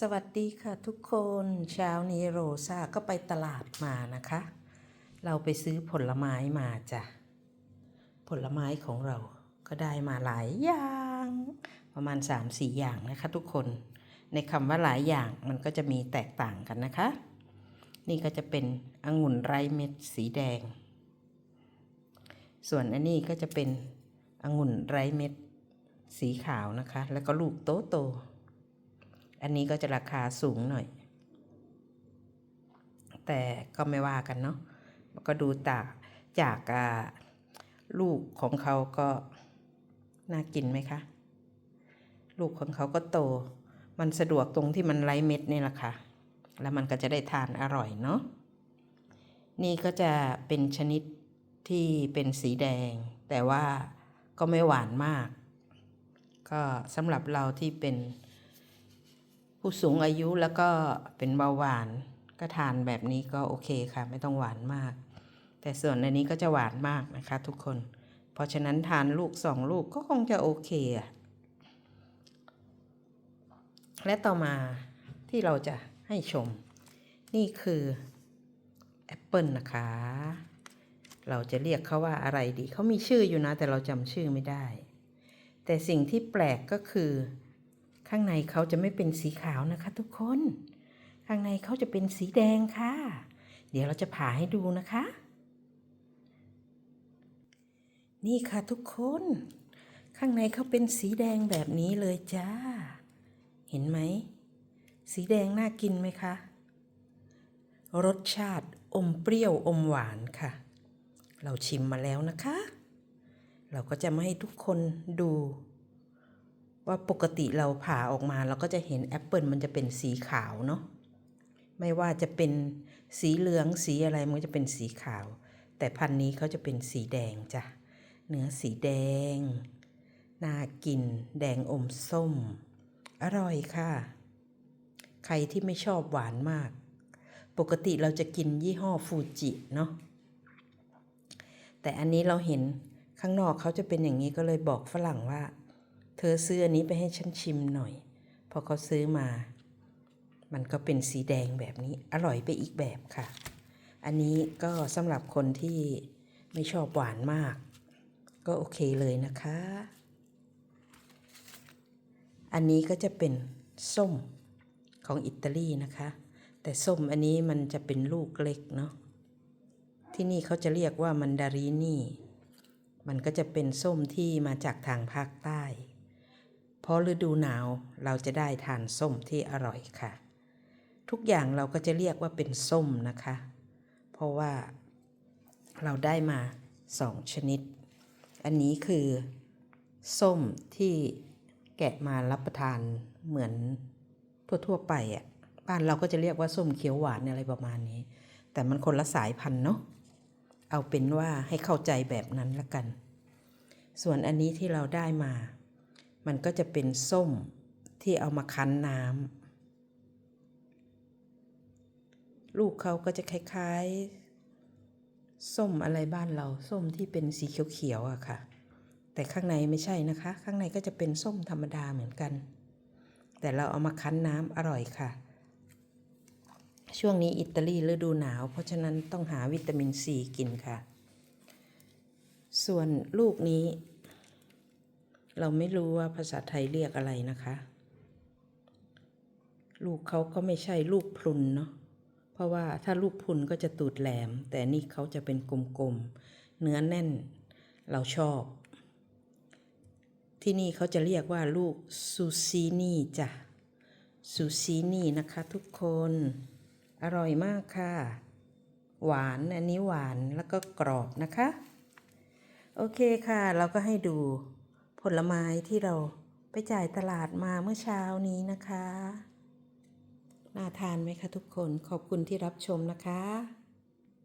สวัสดีค่ะทุกคนเช้านี้โรซาก็ไปตลาดมานะคะ เราไปซื้อผลไม้มาจ้ะ ผลไม้ของเราก็ได้มาหลายอย่าง ประมาณ 3-4 อย่างนะคะทุกคนในคำว่าหลายอย่างมันก็จะมีแตกต่างกันนะคะ นี่ก็จะเป็นองุ่นไร้เม็ดสีแดง ส่วนอันนี้ก็จะเป็นองุ่นไร้เม็ดสีขาวนะคะ แล้วก็ลูกโตโต อันนี้ก็จะราคาสูงหน่อย แต่ก็ไม่ว่ากันเนาะก็ดูตาจากลูกของเขาก็น่ากินไหมคะ ลูกของเขาก็โต มันสะดวกตรงที่มันไร้เม็ดนี่แหละค่ะ แล้วมันก็จะได้ทานอร่อยเนาะ นี่ก็จะเป็นชนิดที่เป็นสีแดง แต่ว่าก็ไม่หวานมาก ก็สำหรับเราที่เป็น ผู้สูงอายุแล้วก็เป็นเบาหวานก็ทานแบบนี้ก็โอเคค่ะ ไม่ต้องหวานมาก แต่ส่วนอันนี้ก็จะหวานมากนะคะทุกคน เพราะฉะนั้นทานลูกสองลูกก็คงจะโอเคอะและต่อมาที่เราจะให้ชม นี่คือแอปเปิลนะคะ เราจะเรียกเขาว่าอะไรดี เขามีชื่ออยู่นะ แต่เราจำชื่อไม่ได้ แต่สิ่งที่แปลกก็คือ ข้างในเขาจะไม่เป็นสีขาวนะคะทุกคน ข้างในเขาจะเป็นสีแดงค่ะ เดี๋ยวเราจะผ่าให้ดูนะคะ นี่ค่ะทุกคน ข้างในเขาเป็นสีแดงแบบนี้เลยจ้า เห็นไหม สีแดงน่ากินไหมคะ รสชาติอมเปรี้ยวอมหวานค่ะ เราชิมมาแล้วนะคะ เราก็จะมาให้ทุกคนดู ว่าปกติเราผ่าออกมาเราก็จะเห็นแอปเปิลมันจะเป็นสีขาวเนาะไม่ว่าจะเป็นสีเหลืองสีอะไรมันจะเป็นสีขาว แต่พันนี้เขาจะเป็นสีแดงจ้ะเนื้อสีแดง น่ากิน แดงอมส้ม อร่อยค่ะ ใครที่ไม่ชอบหวานมาก ปกติเราจะกินยี่ห้อฟูจิเนาะแต่อันนี้เราเห็นข้างนอกเขาจะเป็นอย่างนี้ก็เลยบอกฝรั่งว่า เธอซื้ออันนี้ไปให้ฉันชิมหน่อย พอเขาซื้อมา มันก็เป็นสีแดงแบบนี้ อร่อยไปอีกแบบค่ะ อันนี้ก็สำหรับคนที่ไม่ชอบหวานมาก ก็โอเคเลยนะคะ อันนี้ก็จะเป็นส้มของอิตาลีนะคะ แต่ส้มอันนี้มันจะเป็นลูกเล็กเนาะ ที่นี่เขาจะเรียกว่ามันดารินี่ มันก็จะเป็นส้มที่มาจากทางภาคใต้ เพราะฤดูหนาวเราจะได้ทานส้มที่อร่อยค่ะ ทุกอย่างเราก็จะเรียกว่าเป็นส้มนะคะ เพราะว่าเราได้มาสองชนิด อันนี้คือส้มที่แกะมารับประทานเหมือนทั่วๆไปอะ่ะบ้านเราก็จะเรียกว่าส้มเขียวหวานอะไรประมาณนี้ แต่มันคนละสายพันธุ์เนาะเอาเป็นว่าให้เข้าใจแบบนั้นละกัน ส่วนอันนี้ที่เราได้มา มันก็จะเป็นส้มที่เอามาคั้นน้ำลูกเขาก็จะคล้ายๆ ส้มอะไรบ้านเรา ส้มที่เป็นสีเขียวๆอะค่ะ แต่ข้างในไม่ใช่นะคะ ข้างในก็จะเป็นส้มธรรมดาเหมือนกัน แต่เราเอามาคั้นน้ำอร่อยค่ะ ช่วงนี้อิตาลีฤดูหนาว เพราะฉะนั้นต้องหาวิตามินซีกินค่ะ ส่วนลูกนี้ เราไม่รู้ว่าภาษาไทยเรียกอะไรนะคะ ลูกเขาก็ไม่ใช่ลูกพลุนเนาะเพราะว่าถ้าลูกพลุนก็จะตูดแหลม แต่นี่เขาจะเป็นกลมๆ เนื้อแน่น เราชอบ ที่นี่เขาจะเรียกว่าลูกซูซินี่จ้ะซูซินี่นะคะทุกคนอร่อยมากค่ะ หวานอันนี้หวานแล้วก็กรอบนะคะ โอเคค่ะ เราก็ให้ดู ลไม้ที่เราไปจ่ายตลาดมาเมื่อเช้านี้นะคะ น่าทานไหมคะทุกคนขอบคุณที่รับชมนะคะ